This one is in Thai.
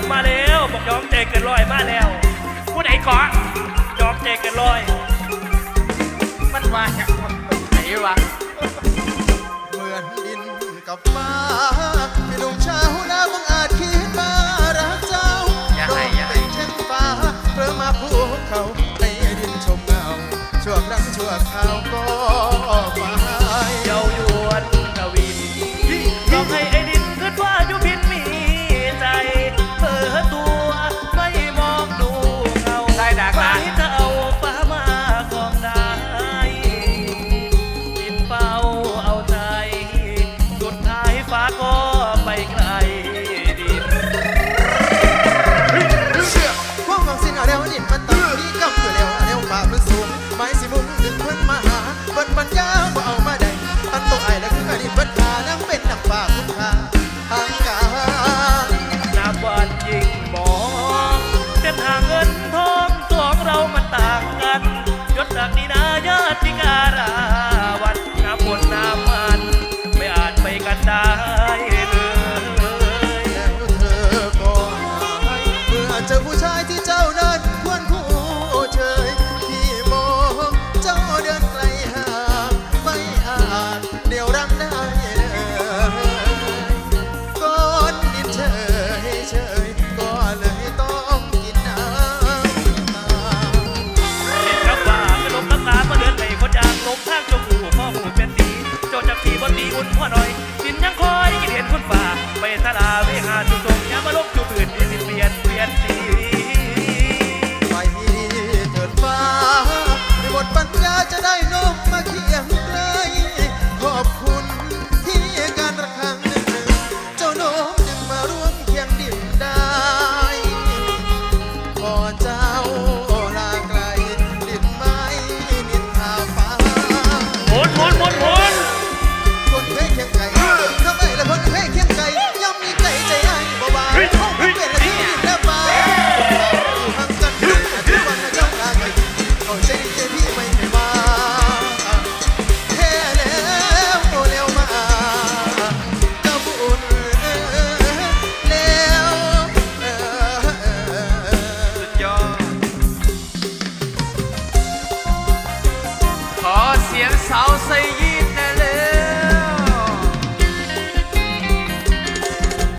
บมาแล้วบอกยอมเจเกินลอยมาแล้วผู้ไหนขอยอมเจเกินลอย มันว่าอย่างไหนวะเหมือนดินกับฟ้าพี่ลุงชาวนามึงอาจคิดมารักเจ้าอย่าให้อย่าให้เช่นฟ้าเพื่อมาพูเขาในดินชมเงาชั่วครั้งชั่วคราวก็ฟ้า หมายสิมุ่งดึงเพิ่นมาหาเพิ่นปัญญาบ่เอามาได้อันตัไอ้และคืออันนี้เพิ่นพาน้ำเป็นน้ำฟ้าคุณค่าทางการนาบวันยิ่งมองเส้นทางเงินทองสองเรามันต่างกันยศจากดินา water.